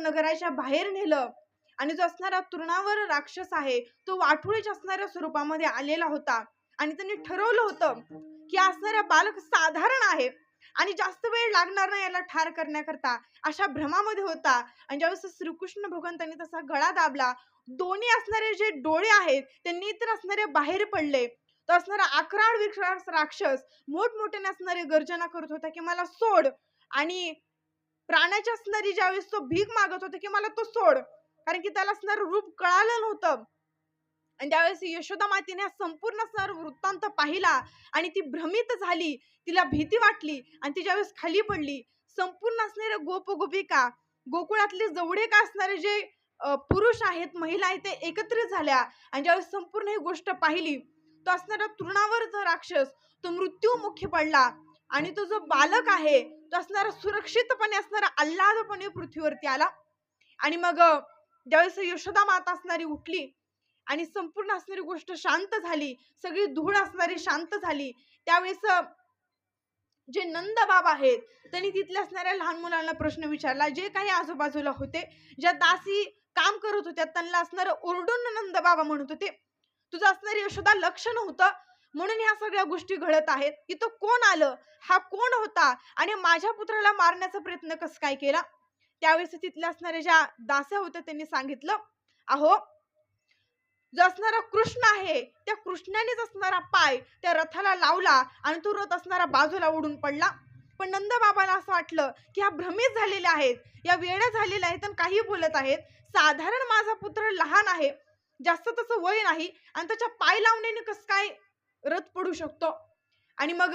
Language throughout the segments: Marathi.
नगराच्या बाहेर नेलं. आणि जो असणारा तृणावर राक्षस आहे तो वाठोळीच्या असणाऱ्या स्वरूपामध्ये आलेला होता. आणि त्यांनी ठरवलं होतं की असणारा बालक साधारण आहे. आणि जास्त वेळ लागणार नाही याला ठार करण्याकरता. अशा भ्रमामध्ये होता. आणि ज्यावेळेस श्रीकृष्ण भगवंतांनी तसा गळा दाबला दोन्ही असणारे जे डोळे आहेत त्यांनी तर असणारे बाहेर पडले. तर असणारा अकराळ विक्राळ राक्षस मोठमोठ्याने असणारे गर्जना करत होता की मला सोड. आणि प्राण्याच्या असणारी ज्यावेळेस तो भीक मागत होता की मला तो सोड. कारण की त्याला असणारं रूप कळालं नव्हतं. आणि त्यावेळेस यशोदा मातीने हा संपूर्ण असणारा वृत्तांत पाहिला आणि ती भ्रमित झाली. तिला भीती वाटली आणि ती ज्यावेळेस खाली पडली. संपूर्ण असणारे गोप गोपिका गोकुळातले जवळे का असणारे जे पुरुष आहेत महिला आहेत ते एकत्रित झाल्या आणि ज्यावेळेस संपूर्ण ही गोष्ट पाहिली तो असणारा तृणावर जो राक्षस तो मृत्यूमुखी पडला आणि तो जो बालक आहे तो असणारा सुरक्षितपणे असणारा आल्हादपणे पृथ्वीवरती आला. आणि मग ज्यावेळेस यशोदा माता असणारी उठली आणि संपूर्ण असणारी गोष्ट शांत झाली सगळी धूळ असणारी शांत झाली त्यावेळेस जे नंद बाबा आहेत त्यांनी तिथल्या असणाऱ्या लहान मुलांना प्रश्न विचारला. जे काही आजूबाजूला होते ज्या दासी काम करत होत्या त्यांना असणारं ओरडून नंद बाबा म्हणत होते. तुझं असणारी यशोदा लक्ष नव्हतं म्हणून ह्या सगळ्या गोष्टी घडत आहेत की तो कोण आलं हा कोण होता आणि माझ्या पुत्राला मारण्याचा प्रयत्न कस काय केला? त्यावेळेस तिथल्या असणाऱ्या ज्या दास्या होत्या त्यांनी सांगितलं अहो जो असणारा कृष्ण आहे त्या कृष्णानेच असणारा पाय त्या रथाला लावला आणि तो रथ असणारा बाजूला उडून पडला. पण नंदबाबाला असं वाटलं की हा भ्रमित झालेल्या आहेत या वेळा झालेल्या आहेत आणि काही बोलत आहेत. साधारण माझा पुत्र लहान आहे जास्त तसं वय नाही आणि त्याच्या पाय लावण्याने कसं काय रथ पडू शकतो. आणि मग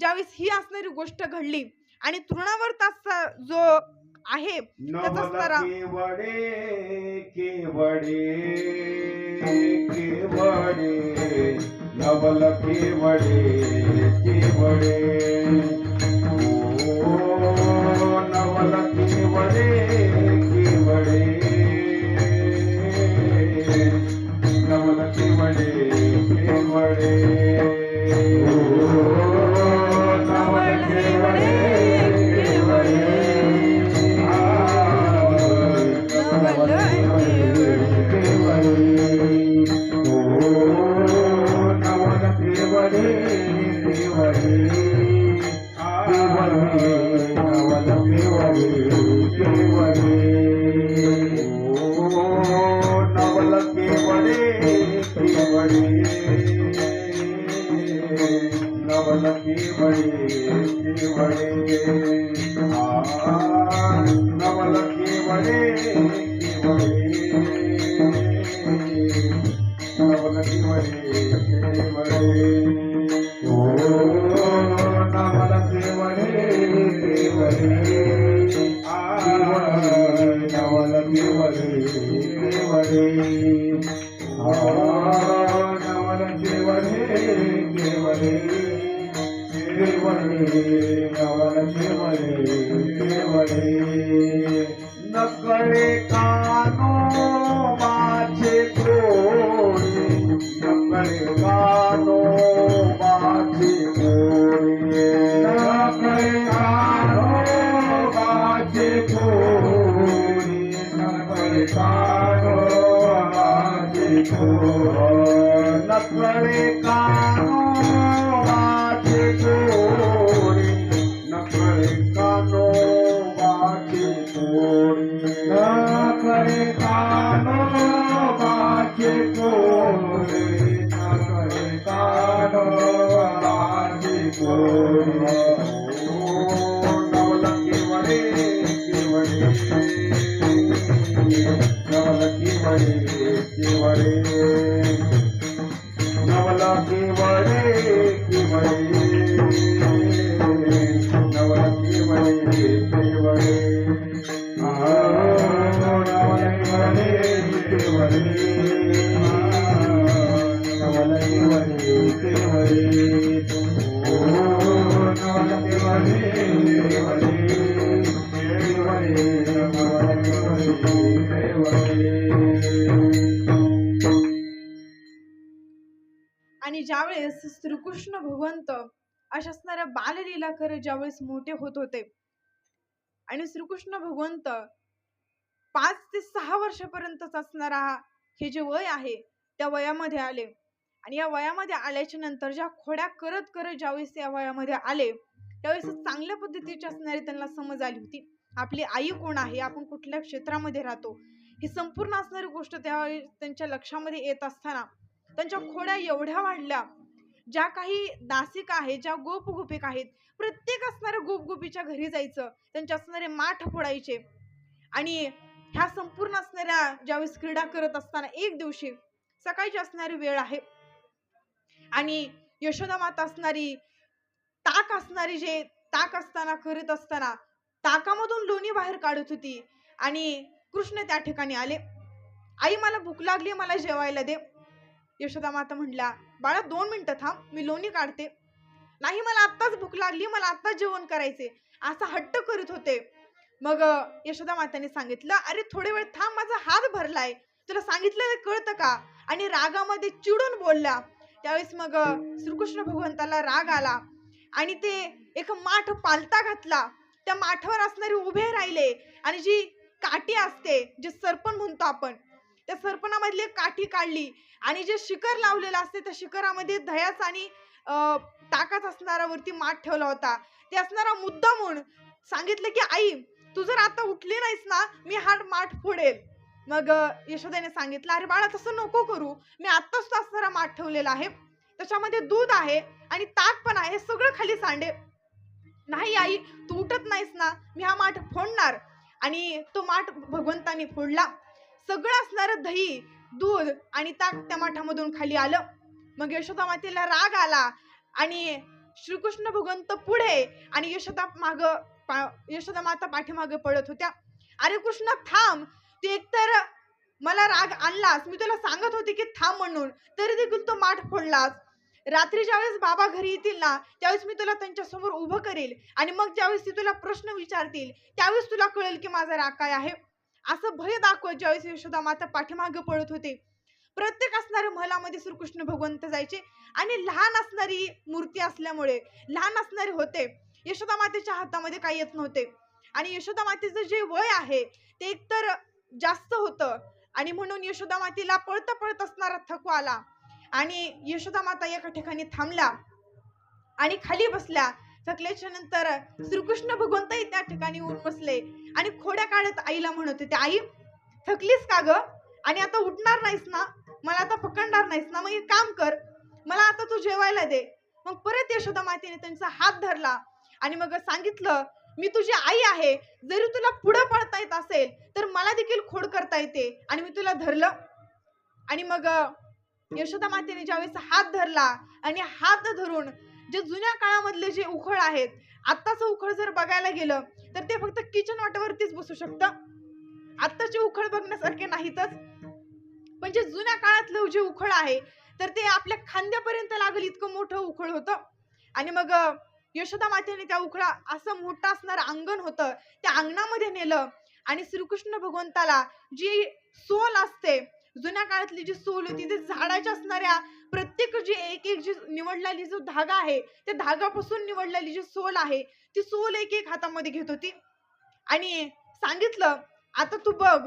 ज्यावेळेस ही असणारी गोष्ट घडली आणि तृणावर तास जो आहे त्याचा असणारा केवडे केवडे केवडे नवल केवडे केवडे. ओ नवल केवडे. ಕಮಲ ಕೇವಳೆ ಕೇವಳೆ ಕಮಲ ಕೇವಳೆ ಕೇವಳೆ ಕೇವಲೇ ಕೇವಲೇ ಅವನ ಕೇವಲೇ ಕೇವಲೇ पड़े कानून आणि ज्यावेळेस श्रीकृष्ण भगवंत अशा असणाऱ्या बाललीला खरं ज्यावेळेस मोठे होत होते. आणि श्रीकृष्ण भगवंत पाच ते सहा वर्षापर्यंतच असणारा हा- हे जे वय आहे त्या वयामध्ये आले. आणि या वयामध्ये आल्याच्यानंतर ज्या खोड्या करत करत ज्यावेळेस या वयामध्ये आले त्यावेळेस चांगल्या पद्धतीची असणारी त्यांना समज आली होती. आपली आई कोण आहे? आपण कुठल्या क्षेत्रामध्ये राहतो? ही संपूर्ण असणारी गोष्ट त्यावेळी त्यांच्या लक्षामध्ये येत असताना त्यांच्या खोड्या एवढ्या वाढल्या ज्या काही दासिका आहेत ज्या गोपगोपिक आहेत प्रत्येक असणाऱ्या गोपगोपीच्या घरी जायचं त्यांचे असणारे माठ फोडायचे आणि ह्या संपूर्ण असणाऱ्या ज्यावेळेस क्रीडा करत असताना एक दिवशी सकाळची असणारी वेळ आहे आणि यशोदा माता असणारी ताक असणारी जे ताक असताना करत असताना ताकामधून लोणी बाहेर काढत होती आणि कृष्ण त्या ठिकाणी आले. आई मला भूक लागली मला जेवायला दे. यशोदा माता म्हणल्या बाळा दोन मिनिटं थांब मी लोणी काढते. नाही मला आत्ताच भूक लागली मला आत्ताच जेवण करायचे असा हट्ट करीत होते. मग यशोदा माताने सांगितलं अरे थोडे वेळ थांब माझा हात भरलाय. तुला सांगितलं कळतं का? आणि रागामध्ये चिडून बोलल्या त्यावेळेस मग श्रीकृष्ण भगवंताला राग आला आणि ते एक माठ पालता घातला. त्या माठावर असणारे उभे राहिले आणि जी काठी असते जे सरपण म्हणतो आपण त्या सरपणामधली एक काठी काढली आणि जे शिखर लावलेलं असते त्या शिखरामध्ये दह्याच आणि ताकाच असणारा वरती माठ ठेवला होता. ते असणारा मुद्दा म्हणून सांगितलं की आई तू जर आता उठली नाहीस ना मी हा माठ फोडेल. मग यशोदेने सांगितलं अरे बाळा तसं नको करू. मी आत्ताच तो असणारा माठ ठेवलेला आहे. त्याच्यामध्ये दूध आहे आणि ताक पण आहे सगळं खाली सांडे. नाही आई तू उठत नाहीस ना. मी हा माठ फोडणार. आणि तो माठ भगवंतानी फोडला. सगळं असणारं दही दूध आणि ताक त्या माठामधून खाली आलं. मग यशोदा मातेला राग आला आणि श्रीकृष्ण भगवंत पुढे आणि यशोदा माग यशोदा माता पाठीमागे पळत होत्या. अरे कृष्ण थांब. तू एकतर मला राग आणलास. मी तुला सांगत होते की थांब म्हणून. तरी देखील तो माठ फोडलास. रात्री ज्यावेळेस बाबा घरी येतील ना त्यावेळेस मी तुला त्यांच्यासमोर उभं करेल आणि मग ज्यावेळेस ते तुला प्रश्न विचारतील. त्यावेळेस तुला कळेल की माझा राग काय आहे. असं भय दाखवत ज्यावेळेस यशोदा माता पाठीमागे पळत होते. प्रत्येक असणाऱ्या महलामध्ये श्रीकृष्ण भगवंत जायचे आणि लहान असणारी मूर्ती असल्यामुळे लहान असणारे होते. यशोदा मातेच्या हातामध्ये काही येत नव्हते. आणि यशोदा मातेचं जे वय आहे ते एकतर जास्त होतं. आणि म्हणून यशोदा मातेला पळता पळत असणारा थकवा आला. आणि यशोदा माता एका ठिकाणी थांबल्या आणि खाली बसल्या. थकल्याच्या नंतर श्रीकृष्ण भगवंतही त्या ठिकाणी येऊन बसले. आणि खोड्या काढत आईला म्हणत होते आई थकलीस का ग? आणि आता उठणार नाहीस ना? मला आता पकडणार नाहीस ना? मग एक काम कर मला आता तू जेवायला दे. मग परत यशोदा मातेने त्यांचा हात धरला आणि मग सांगितलं मी तुझी आई आहे. जरी तुला पुढं पळता येत असेल तर मला देखील खोड करता येते आणि मी तुला धरलं. आणि मग यशोदा मातेने ज्यावेळेस हात धरला आणि हात धरून जे जुन्या काळामधले जे उखळ आहेत आत्ताचं उखळ जर बघायला गेलं तर ते फक्त किचन वाटावरतीच बसू शकतं. आत्ताचे उखळ बघण्यासारखे नाहीतच. पण जे जुन्या काळातलं जे उखळ आहे तर ते आपल्या खांद्यापर्यंत लागेल इतकं मोठं उखळ होतं. आणि मग यशोदा मातेने त्या उखळा असं मोठं असणारं अंगण होतं त्या अंगणामध्ये नेलं. आणि श्रीकृष्ण भगवंताला जी सोल असते जुन्या काळातली जी सोल होती ते झाडाच्या असणाऱ्या प्रत्येक जी एक एक जी निवडलेली जो धागा आहे त्या धागापासून निवडलेली जी सोल आहे ती सोल एक एक हातामध्ये घेत होती. आणि सांगितलं आता तू बघ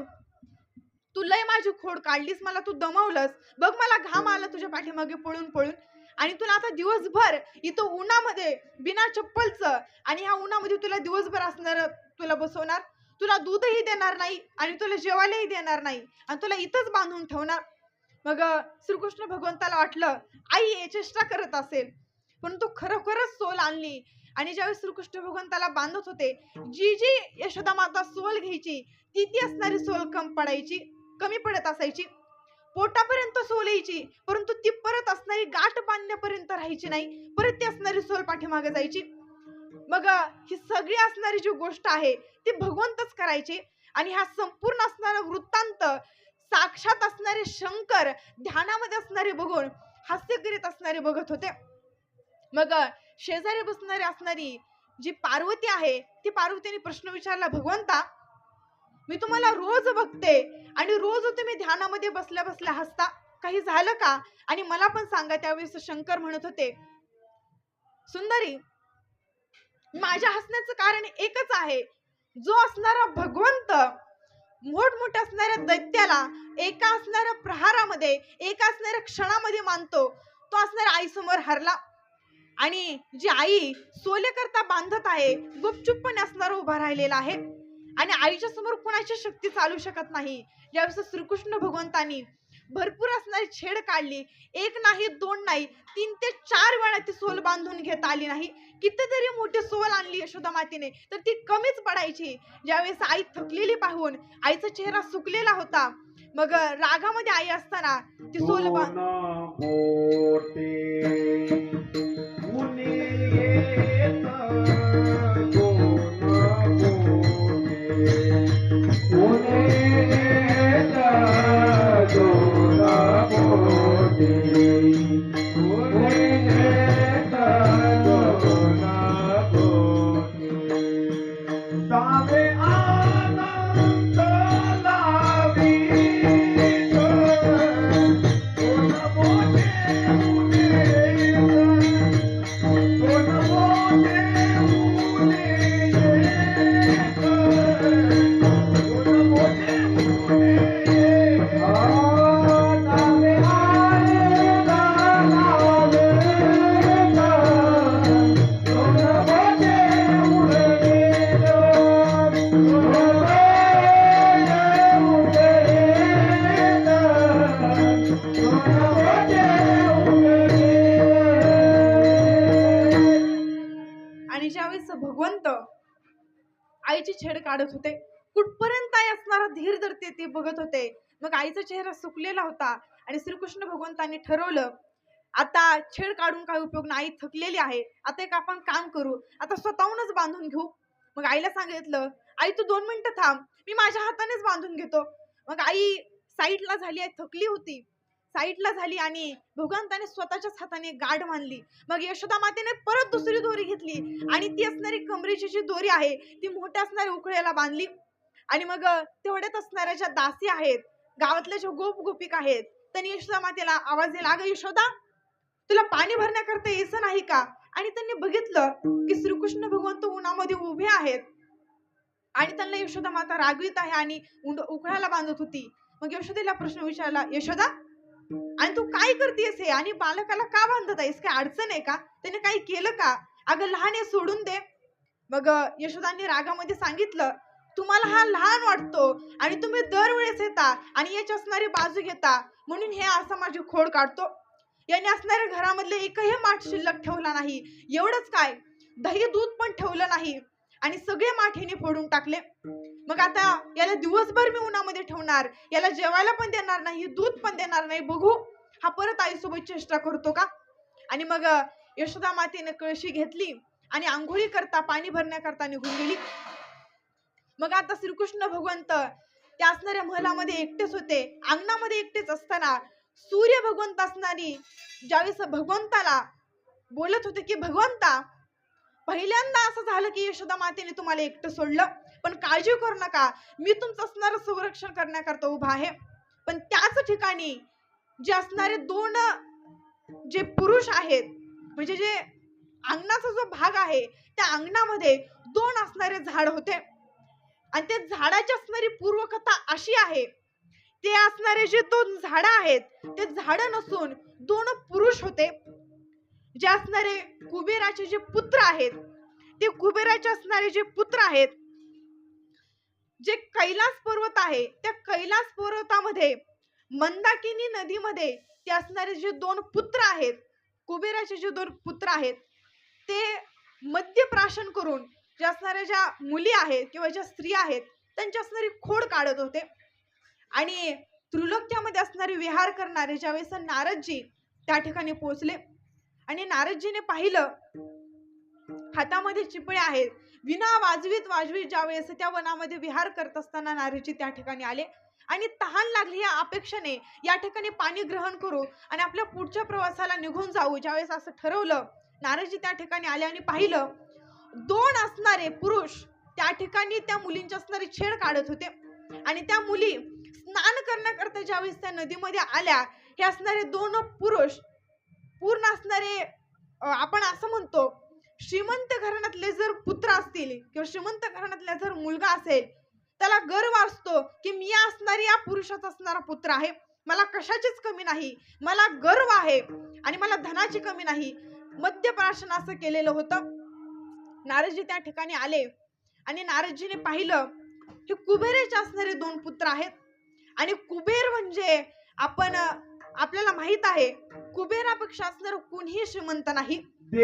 तू लय माझी खोड काढलीस मला तू दमवलंस. बघ मला घाम आला तुझ्या पाठीमागे पळून पळून. आणि तुला आता दिवसभर इथं उन्हामध्ये बिना चप्पलचं आणि ह्या उन्हामध्ये तुला दिवसभर असणार तुला बसवणार तुला दूधही देणार नाही आणि तुला जेवायलाही देणार नाही आणि तुला इथंच बांधून ठेवणार. मग श्रीकृष्ण भगवंताला वाटलं आई हे चेष्टा करत असेल. परंतु खरोखरच सोल आणली आणि ज्यावेळेस श्रीकृष्ण भगवंताला बांधत होते जी जी यशोदा माता सोल घ्यायची ती ती असणारी सोल कम पडायची कमी पडत असायची. पोटापर्यंत सोल यायची परंतु ती परत असणारी गाठ बांधण्यापर्यंत राहायची नाही परत ती असणारी सोल पाठीमागे जायची. मग ही सगळी असणारी जी गोष्ट आहे ती भगवंतच करायचे. आणि हा संपूर्ण असणारा वृत्तांत साक्षात असणारे शंकर ध्यानामध्ये असणारे बघून हास्य करीत असणारे बघत होते. मग शेजारी बसणारी असणारी जी पार्वती आहे ती पार्वतीने प्रश्न विचारला भगवंता मी तुम्हाला रोज बघते आणि रोज तुम्ही ध्यानामध्ये बसल्या बसल्या हसता. काही झालं का? आणि मला पण सांगा त्यावेळेस शंकर म्हणत होते सुंदरी माझ्या हसण्याचं कारण एकच आहे. जो असणारा भगवंत मोठमोठ्या असणाऱ्या दैत्याला एका असणाऱ्या प्रहारामध्ये एका असणाऱ्या क्षणामध्ये मानतो. तो असणाऱ्या आईसमोर हरला. आणि जी आई सोलेकरता बांधत आहे गुपचूपपणे असणार उभा राहिलेला आहे. आणि आईच्या समोर कुणाची शक्ती चालू शकत नाही. ज्यावेळेस श्रीकृष्ण भगवंतानी भरपूर असणारी छेड काढली. एक नाही दोन नाही तीन ते चार वेळा ती सोल बांधून घेता आली नाही. कितीतरी मोठी सोल आणली यशोदा मातेने तर ती कमीच पडायची. ज्यावेळेस आई थकलेली पाहून आईचा चेहरा सुकलेला होता. मग रागामध्ये आई असताना ती सोल बा- भगवंत आईची छेड काढत होते. कुठपर्यंत आई असणारा धीर धरते ते बघत होते मग आईचा चेहरा सुकलेला होता आणि श्रीकृष्ण भगवंतांनी ठरवलं आता छेड काढून काय उपयोग नाही आई थकलेली आहे आता एक आपण काम करू आता स्वतःहूनच बांधून घेऊ. मग आईला सांगितलं आई तू दोन मिनिटं थांब मी माझ्या हातानेच बांधून घेतो. मग आई साईडला झाली आहे थकली होती. साईडला झाली आणि भगवंताने स्वतःच्याच हाताने गाठ बांधली मग यशोदा मातेने परत दुसरी दोरी घेतली आणि ती असणारी कमरेची जी दोरी आहे ती मोठ्या असणाऱ्या उकळ्याला बांधली. आणि मग तेवढ्यात असणाऱ्या ज्या दासी आहेत गावातल्या ज्या गोप गोपिक आहेत त्यांनी यशोदा मातेला आवाज दिला अगं यशोदा तुला पाणी भरण्याकरता यायचं नाही का? आणि त्यांनी बघितलं की श्रीकृष्ण भगवंत उन्हामध्ये उभे आहेत. आणि त्यांना यशोदा माता रागवीत आहे आणि उंड उकळ्याला बांधत होती. मग यशोदेला प्रश्न विचारला यशोदा आणि तू काय करतेस हे? आणि बालकाला का बांधत आहेस? काय अडचण आहे का? त्याने काही केलं का? अगं लहान हे सोडून दे. मग यशोदांनी रागामध्ये सांगितलं तुम्हाला हा लहान वाटतो आणि तुम्ही दरवेळेस येता आणि याची असणारी बाजू घेता. म्हणून हे असं माझी खोड काढतो. याने असणाऱ्या घरामधले एकही माठ शिल्लक ठेवला नाही. एवढंच काय? दही दूध पण ठेवलं नाही. आणि सगळे माठेने फोडून टाकले. मग आता याला दिवसभर मी उन्हामध्ये ठेवणार याला जेवायला पण देणार नाही दूध पण देणार नाही बघू हा परत आईसोबत चेष्टा करतो का? आणि मग यशोदा मातेने कळशी घेतली आणि आंघोळी करता पाणी भरण्याकरता निघून गेली. मग आता श्रीकृष्ण भगवंत त्या असणाऱ्या महलामध्ये एकटेच होते. अंगणामध्ये एकटेच असताना सूर्य भगवंत असणारी ज्यावेळेस भगवंताला बोलत होते की भगवंता पहिल्यांदा असं झालं की यशोदा मातेने तुम्हाला एकटं सोडलं. पण काळजी करू नका. मी तुमचं असणारं संरक्षण करण्याकरता उभा आहे. पण त्याच ठिकाणी जे असणारे दोन जे पुरुष आहेत म्हणजे जे अंगणाचा जो भाग आहे त्या अंगणामध्ये दोन असणारे झाड होते. आणि त्या झाडाची असणारी पूर्वकथा अशी आहे. ते असणारे जे दोन झाडं आहेत ते झाडं नसून दोन पुरुष होते. जे असणारे कुबेराचे जे पुत्र आहेत ते कुबेराचे असणारे जे पुत्र आहेत जे कैलास पर्वत आहे त्या कैलास पर्वतामध्ये मंदाकिनी नदीमध्ये ते असणारे जे दोन पुत्र आहेत कुबेराचे जे दोन पुत्र आहेत ते मद्यप्राशन करून जे असणाऱ्या ज्या मुली आहेत किंवा ज्या स्त्री आहेत त्यांची असणारी खोड काढत होते. आणि त्रिलोक्यामध्ये असणारे विहार करणारे ज्यावेळेस नारदजी त्या ठिकाणी पोहोचले आणि नारदजीने पाहिलं हातामध्ये चिपळे आहेत. विना वाजवीत वाजवीत ज्यावेळेस त्या वनामध्ये विहार करत असताना नारदजी त्या ठिकाणी आले. आणि तहान लागली या अपेक्षेने. या ठिकाणी पाणी ग्रहण करू आणि आपल्या पुढच्या प्रवासाला निघून जाऊ ज्यावेळेस असं ठरवलं नारदजी त्या ठिकाणी आले आणि पाहिलं दोन असणारे पुरुष त्या ठिकाणी त्या मुलींची असणारे छेड काढत होते. आणि त्या मुली स्नान करण्याकरता ज्यावेळेस त्या नदीमध्ये आल्या हे असणारे दोन पुरुष पूर्ण असणारे आपण असं म्हणतो श्रीमंत घराण्यातले जर पुत्र असतील किंवा श्रीमंत घराण्यातला जर मुलगा असेल त्याला गर्व असतो की मी असणारी या पुरुषाचा असणारा पुत्र आहे. मला कशाचीच कमी नाही. मला गर्व आहे आणि मला धनाची कमी नाही. मद्यप्राशन असं केलेलं होतं. नारदजी त्या ठिकाणी आले आणि नारदजीने पाहिलं हे कुबेरेचे असणारे दोन पुत्र आहेत. आणि कुबेर म्हणजे आपण आपल्याला माहीत आहे कुबेरापेक्षा असणारं कोणीही श्रीमंत नाही.